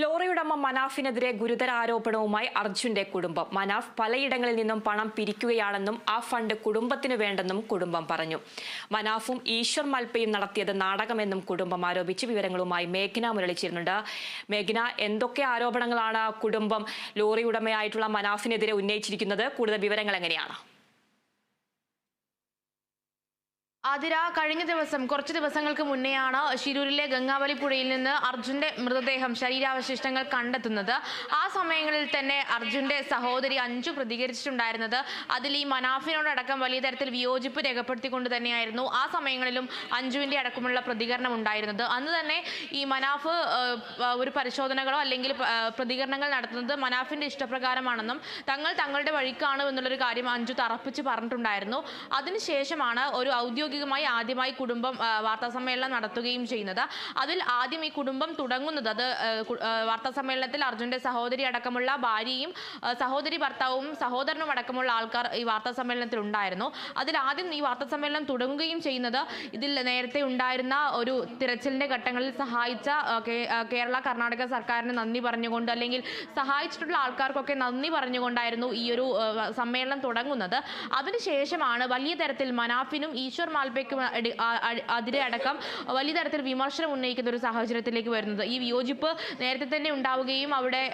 ലോറിയുടമ മനാഫിനെതിരെ ഗുരുതര ആരോപണവുമായി അർജുന്റെ കുടുംബം. മനാഫ് പലയിടങ്ങളിൽ നിന്നും പണം പിരിക്കുകയാണെന്നും ആ ഫണ്ട് കുടുംബത്തിന് വേണ്ടെന്നും കുടുംബം പറഞ്ഞു. മനാഫും ഈശ്വർ മൽപ്പയും നടത്തിയത് നാടകമെന്നും കുടുംബം ആരോപിച്ച് വിവരങ്ങളുമായി മേഘന മുരളിച്ചിരുന്നുണ്ട്. മേഘന എന്തൊക്കെ ആരോപണങ്ങളാണ് കുടുംബം ലോറി ഉടമയായിട്ടുള്ള മനാഫിനെതിരെ ഉന്നയിച്ചിരിക്കുന്നത്? കൂടുതൽ വിവരങ്ങൾ എങ്ങനെയാണ്? ആതിര കഴിഞ്ഞ ദിവസം കുറച്ച് ദിവസങ്ങൾക്ക് മുന്നെയാണ് ശിരൂരിലെ ഗംഗാവലി പുഴയിൽ നിന്ന് അർജുന്റെ മൃതദേഹം ശരീരാവശിഷ്ടങ്ങൾ കണ്ടെത്തുന്നത്. ആ സമയങ്ങളിൽ തന്നെ അർജുന്റെ സഹോദരി അഞ്ചു പ്രതികരിച്ചിട്ടുണ്ടായിരുന്നത്. അതിൽ ഈ മനാഫിനോടടക്കം വലിയ തരത്തിൽ വിയോജിപ്പ് രേഖപ്പെടുത്തിക്കൊണ്ട് തന്നെയായിരുന്നു. ആ സമയങ്ങളിലും അഞ്ജുവിന്റെ അടക്കമുള്ള പ്രതികരണം ഉണ്ടായിരുന്നത്. അന്ന് തന്നെ ഈ മനാഫ് ഒരു പരിശോധനകളോ അല്ലെങ്കിൽ പ്രതികരണങ്ങൾ നടത്തുന്നത് മനാഫിന്റെ ഇഷ്ടപ്രകാരമാണെന്നും തങ്ങൾ തങ്ങളുടെ വഴിക്കാണ് എന്നുള്ളൊരു കാര്യം അഞ്ജു തറപ്പിച്ച് പറഞ്ഞിട്ടുണ്ടായിരുന്നു. അതിനുശേഷമാണ് ഒരു ഔദ്യോഗികമായി ആദ്യമായി കുടുംബം വാർത്താസമ്മേളനം വാർത്താ സമ്മേളനം നടത്തുകയും ചെയ്യുന്നത്. അതിൽ ആദ്യം ഈ കുടുംബം തുടങ്ങുന്നത് അത് വാർത്താസമ്മേളനത്തിൽ അർജുന്റെ സഹോദരി അടക്കമുള്ള ഭാര്യയും സഹോദരി ഭർത്താവും സഹോദരനും അടക്കമുള്ള ആൾക്കാർ ഈ വാർത്താ സമ്മേളനത്തിൽ ഉണ്ടായിരുന്നു. അതിൽ ആദ്യം ഈ വാർത്താ സമ്മേളനം തുടങ്ങുകയും ചെയ്യുന്നത് ഇതിൽ നേരത്തെ ഉണ്ടായിരുന്ന ഒരു തിരച്ചിലിന്റെ ഘട്ടങ്ങളിൽ സഹായിച്ച കേരള കർണാടക സർക്കാരിന് നന്ദി പറഞ്ഞുകൊണ്ട് അല്ലെങ്കിൽ സഹായിച്ചിട്ടുള്ള ആൾക്കാർക്കൊക്കെ നന്ദി പറഞ്ഞുകൊണ്ടായിരുന്നു ഈ ഒരു സമ്മേളനം തുടങ്ങുന്നത്. അതിനുശേഷമാണ് വലിയ തരത്തിൽ മനാഫിനും ഈശ്വർ മാൽപ്പയ്ക്കും അടി- അതിരെ അടക്കം വലിയ തരത്തിൽ വിമർശനം ഉന്നയിക്കുന്ന ഒരു സാഹചര്യത്തിലേക്ക് വരുന്നത്. ഈ വിയോജിപ്പ് നേരത്തെ തന്നെ ഉണ്ടാവുകയും അവിടെ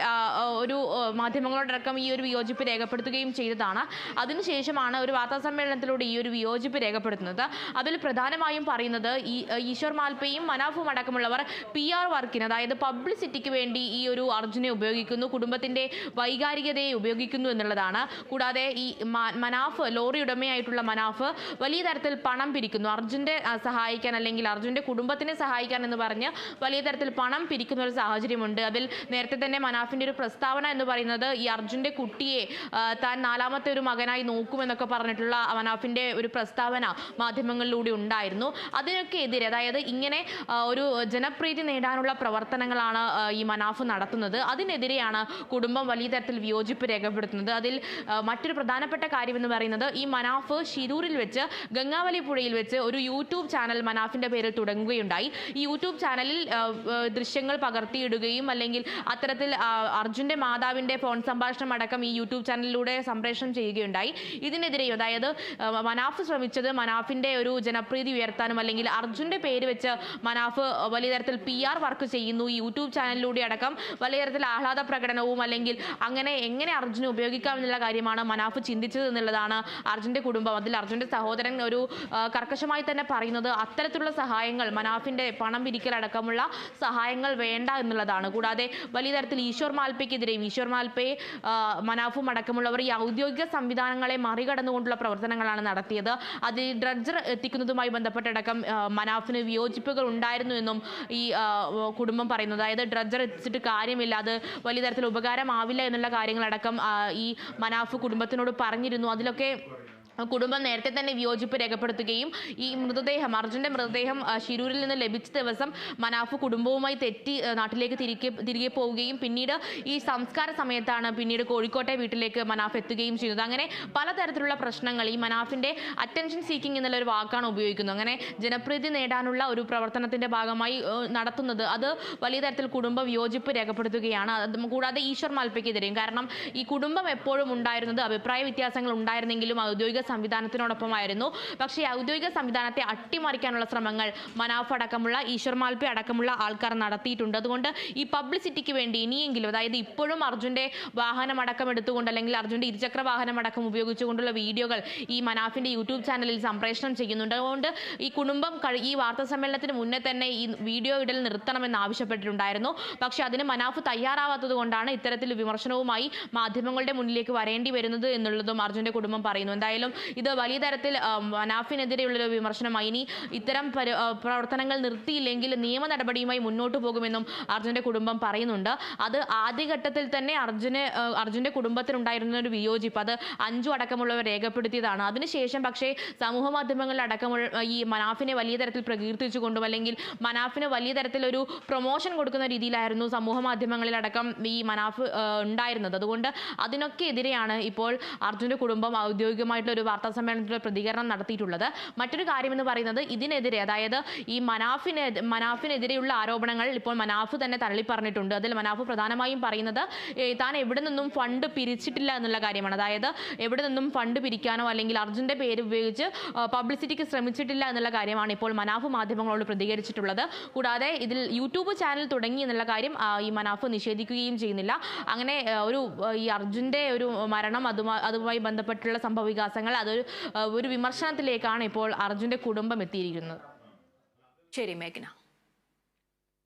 ഒരു മാധ്യമങ്ങളോടക്കം ഈ ഒരു വിയോജിപ്പ് രേഖപ്പെടുത്തുകയും ചെയ്തതാണ്. അതിനുശേഷമാണ് ഒരു വാർത്താ സമ്മേളനത്തിലൂടെ ഈ ഒരു വിയോജിപ്പ് രേഖപ്പെടുത്തുന്നത്. അതിൽ പ്രധാനമായും പറയുന്നത് ഈ ഈശ്വർ മാൽപ്പയും മനാഫും അടക്കമുള്ളവർ പി ആർ വർക്കിന് അതായത് പബ്ലിസിറ്റിക്ക് വേണ്ടി ഈ ഒരു അർജുനെ ഉപയോഗിക്കുന്നു കുടുംബത്തിന്റെ വൈകാരികതയെ ഉപയോഗിക്കുന്നു എന്നുള്ളതാണ്. കൂടാതെ ഈ മനാഫ് ലോറി ഉടമയായിട്ടുള്ള മനാഫ് വലിയ തരത്തിൽ പണം പിരിക്കുന്നു. അർജുന്റെ സഹായിക്കാൻ അല്ലെങ്കിൽ അർജുന്റെ കുടുംബത്തിനെ സഹായിക്കാൻ എന്ന് പറഞ്ഞ് വലിയ തരത്തിൽ പണം പിരിക്കുന്ന ഒരു സാഹചര്യമുണ്ട്. അതിൽ നേരത്തെ തന്നെ മനാഫിന്റെ ഒരു പ്രസ്താവന എന്ന് പറയുന്നത് ഈ അർജുന്റെ കുട്ടിയെ താൻ നാലാമത്തെ ഒരു മകനായി നോക്കുമെന്നൊക്കെ പറഞ്ഞിട്ടുള്ള മനാഫിന്റെ ഒരു പ്രസ്താവന മാധ്യമങ്ങളിലൂടെ ഉണ്ടായിരുന്നു. അതിനൊക്കെ എതിരെ അതായത് ഇങ്ങനെ ഒരു ജനപ്രീതി നേടാനുള്ള പ്രവർത്തനങ്ങളാണ് ഈ മനാഫ് നടത്തുന്നത്. അതിനെതിരെയാണ് കുടുംബം വലിയ തരത്തിൽ വിയോജിപ്പ് രേഖപ്പെടുത്തുന്നത്. അതിൽ മറ്റൊരു പ്രധാനപ്പെട്ട കാര്യമെന്ന് പറയുന്നത് ഈ മനാഫ് ഷിരൂരിൽ വെച്ച് ഗംഗാവലി പുഴയിൽ വെച്ച് ഒരു യൂട്യൂബ് ചാനൽ മനാഫിന്റെ പേരിൽ തുടങ്ങുകയുണ്ടായി. ഈ യൂട്യൂബ് ചാനലിൽ ദൃശ്യങ്ങൾ പകർത്തിയിടുകയും അല്ലെങ്കിൽ അത്തരത്തിൽ അർജുന്റെ മാതാവിന്റെ ഫോൺ സംഭാഷണം അടക്കം ഈ യൂട്യൂബ് ചാനലിലൂടെ സംപ്രേഷണം ചെയ്യുകയുണ്ടായി. ഇതിനെതിരെ അതായത് മനാഫ് ശ്രമിച്ചത് മനാഫിന്റെ ഒരു ജനപ്രീതി ഉയർത്താനും അല്ലെങ്കിൽ അർജുന്റെ പേര് വെച്ച് മനാഫ് വലിയ തരത്തിൽ പി ആർ വർക്ക് ചെയ്യുന്നു ഈ യൂട്യൂബ് ചാനലിലൂടെ അടക്കം വലിയ തരത്തിൽ ആഹ്ലാദ പ്രകടനവും അല്ലെങ്കിൽ അങ്ങനെ എങ്ങനെ അർജുനെ ഉപയോഗിക്കാം എന്നുള്ള കാര്യമാണ് മനാഫ് ചിന്തിച്ചത് എന്നുള്ളതാണ് അർജുന്റെ കുടുംബം. അതിൽ അർജുന്റെ സഹോദരൻ ഒരു കർക്കശമായി തന്നെ പറയുന്നത് അത്തരത്തിലുള്ള സഹായങ്ങൾ മനാഫിന്റെ പണം പിരിക്കലടക്കമുള്ള സഹായങ്ങൾ വേണ്ട എന്നുള്ളതാണ്. കൂടാതെ വലിയ തരത്തിൽ ഈശ്വർ മാൽപ്പയ്ക്കെതിരെയും ഈശ്വർ മാൽപ്പയെ മനാഫും അടക്കമുള്ളവർ ഈ ഔദ്യോഗിക സംവിധാനങ്ങളെ മറികടന്നുകൊണ്ടുള്ള പ്രവർത്തനങ്ങളാണ് നടത്തിയത്. അതിൽ ഡ്രഡ്ജർ എത്തിക്കുന്നതുമായി ബന്ധപ്പെട്ടടക്കം മനാഫിന് വിയോജിപ്പുകൾ ഉണ്ടായിരുന്നു എന്നും ഈ കുടുംബം പറയുന്നു. അതായത് ഡ്രഡ്ജർ എത്തിച്ചിട്ട് കാര്യമില്ല അത് വലിയ തരത്തിൽ ഉപകാരമാവില്ല എന്നുള്ള കാര്യങ്ങളടക്കം ഈ മനാഫ് കുടുംബത്തിനോട് പറഞ്ഞിരുന്നു. അതിലൊക്കെ കുടുംബം നേരത്തെ തന്നെ വിയോജിപ്പ് രേഖപ്പെടുത്തുകയും ഈ മൃതദേഹം അർജുന്റെ മൃതദേഹം ശിരൂരിൽ നിന്ന് ലഭിച്ച ദിവസം മനാഫ് കുടുംബവുമായി തെറ്റി നാട്ടിലേക്ക് തിരികെ തിരികെ പോവുകയും പിന്നീട് ഈ സംസ്കാര സമയത്താണ് പിന്നീട് കോഴിക്കോട്ടെ വീട്ടിലേക്ക് മനാഫ് എത്തുകയും ചെയ്യുന്നത് അങ്ങനെ പലതരത്തിലുള്ള പ്രശ്നങ്ങൾ ഈ മനാഫിന്റെ അറ്റൻഷൻ സീക്കിംഗ് എന്നുള്ള ഒരു വാക്കാണ് ഉപയോഗിക്കുന്നത്. അങ്ങനെ ജനപ്രീതി നേടാനുള്ള ഒരു പ്രവർത്തനത്തിന്റെ ഭാഗമായി നടത്തുന്നത്. അത് വലിയ തരത്തിൽ കുടുംബ വിയോജിപ്പ് രേഖപ്പെടുത്തുകയാണ്. കൂടാതെ ഈശ്വർ മാൽപ്പയ്ക്കെതിരെയും. കാരണം ഈ കുടുംബം എപ്പോഴും ഉണ്ടായിരുന്നത് അഭിപ്രായ വ്യത്യാസങ്ങൾ ഉണ്ടായിരുന്നെങ്കിലും ഔദ്യോഗിക സംവിധാനത്തിനോടൊപ്പമായിരുന്നു. പക്ഷേ ഔദ്യോഗിക സംവിധാനത്തെ അട്ടിമറിക്കാനുള്ള ശ്രമങ്ങൾ മനാഫ് അടക്കമുള്ള ഈശ്വർ മാൽപി അടക്കമുള്ള ആൾക്കാർ നടത്തിയിട്ടുണ്ട്. അതുകൊണ്ട് ഈ പബ്ലിസിറ്റിക്ക് വേണ്ടി ഇനിയെങ്കിലും അതായത് ഇപ്പോഴും അർജുന്റെ വാഹനം അടക്കം എടുത്തുകൊണ്ട് അല്ലെങ്കിൽ അർജുന്റെ ഇരുചക്ര വാഹനം അടക്കം ഉപയോഗിച്ചുകൊണ്ടുള്ള വീഡിയോകൾ ഈ മനാഫിന്റെ യൂട്യൂബ് ചാനലിൽ സംപ്രേഷണം ചെയ്യുന്നുണ്ട്. അതുകൊണ്ട് ഈ കുടുംബം ഈ വാർത്താ സമ്മേളനത്തിന് മുന്നേ തന്നെ ഈ വീഡിയോ ഇടൽ നിർത്തണമെന്ന് ആവശ്യപ്പെട്ടിട്ടുണ്ടായിരുന്നു. പക്ഷേ അതിന് മനാഫ് തയ്യാറാവാത്തത് കൊണ്ടാണ് ഇത്തരത്തിൽ വിമർശനവുമായി മാധ്യമങ്ങളുടെ മുന്നിലേക്ക് വരേണ്ടി വരുന്നത് എന്നുള്ളതും അർജുന്റെ കുടുംബം പറയുന്നു. എന്തായാലും ഇത് വലിയ തരത്തിൽ മനാഫിനെതിരെയുള്ളൊരു വിമർശനമായി. ഇനി ഇത്തരം പ്രവർത്തനങ്ങൾ നിർത്തിയില്ലെങ്കിൽ നിയമ നടപടിയുമായി മുന്നോട്ട് പോകുമെന്നും അർജുന്റെ കുടുംബം പറയുന്നുണ്ട്. അത് ആദ്യഘട്ടത്തിൽ തന്നെ അർജുന് അർജുന്റെ കുടുംബത്തിനുണ്ടായിരുന്ന ഒരു വിയോജിപ്പ് അത് അഞ്ചു അടക്കമുള്ളവർ രേഖപ്പെടുത്തിയതാണ്. അതിനുശേഷം പക്ഷേ സമൂഹ മാധ്യമങ്ങളിൽ അടക്കമുള്ള ഈ മനാഫിനെ വലിയ തരത്തിൽ പ്രകീർത്തിച്ചുകൊണ്ടും അല്ലെങ്കിൽ മനാഫിന് വലിയ തരത്തിൽ ഒരു പ്രൊമോഷൻ കൊടുക്കുന്ന രീതിയിലായിരുന്നു സമൂഹ മാധ്യമങ്ങളിലടക്കം ഈ മനാഫ് ഉണ്ടായിരുന്നത്. അതുകൊണ്ട് അതിനൊക്കെ എതിരെയാണ് ഇപ്പോൾ അർജുന്റെ കുടുംബം ഔദ്യോഗികമായിട്ടുള്ള ഒരു വാർത്താ സമ്മേളനത്തിൽ പ്രതികരണം നടത്തിയിട്ടുള്ളത്. മറ്റൊരു കാര്യം എന്ന് പറയുന്നത് ഇതിനെതിരെ അതായത് ഈ മനാഫിനെ മനാഫിനെതിരെയുള്ള ആരോപണങ്ങൾ ഇപ്പോൾ മനാഫ് തന്നെ തള്ളി പറഞ്ഞിട്ടുണ്ട് അതിൽ മനാഫ് പ്രധാനമായും പറയുന്നത് താൻ എവിടെ നിന്നും ഫണ്ട് പിരിച്ചിട്ടില്ല എന്നുള്ള കാര്യമാണ്. അതായത് എവിടെ നിന്നും ഫണ്ട് പിരിക്കാനോ അല്ലെങ്കിൽ അർജുന്റെ പേര് ഉപയോഗിച്ച് പബ്ലിസിറ്റിക്ക് ശ്രമിച്ചിട്ടില്ല എന്നുള്ള കാര്യമാണ് ഇപ്പോൾ മനാഫ് മാധ്യമങ്ങളോട് പ്രതികരിച്ചിട്ടുള്ളത്. കൂടാതെ ഇതിൽ യൂട്യൂബ് ചാനൽ തുടങ്ങി എന്നുള്ള കാര്യം ഈ മനാഫ് നിഷേധിക്കുകയും ചെയ്യുന്നില്ല. അങ്ങനെ ഒരു ഈ അർജുന്റെ ഒരു മരണം അതുമായി അതുമായി ബന്ധപ്പെട്ടുള്ള സംഭവ അതൊരു ഒരു വിമർശനത്തിലേക്കാണ് ഇപ്പോൾ അർജുന്റെ കുടുംബം എത്തിയിരിക്കുന്നത്. ശരി മേഘന.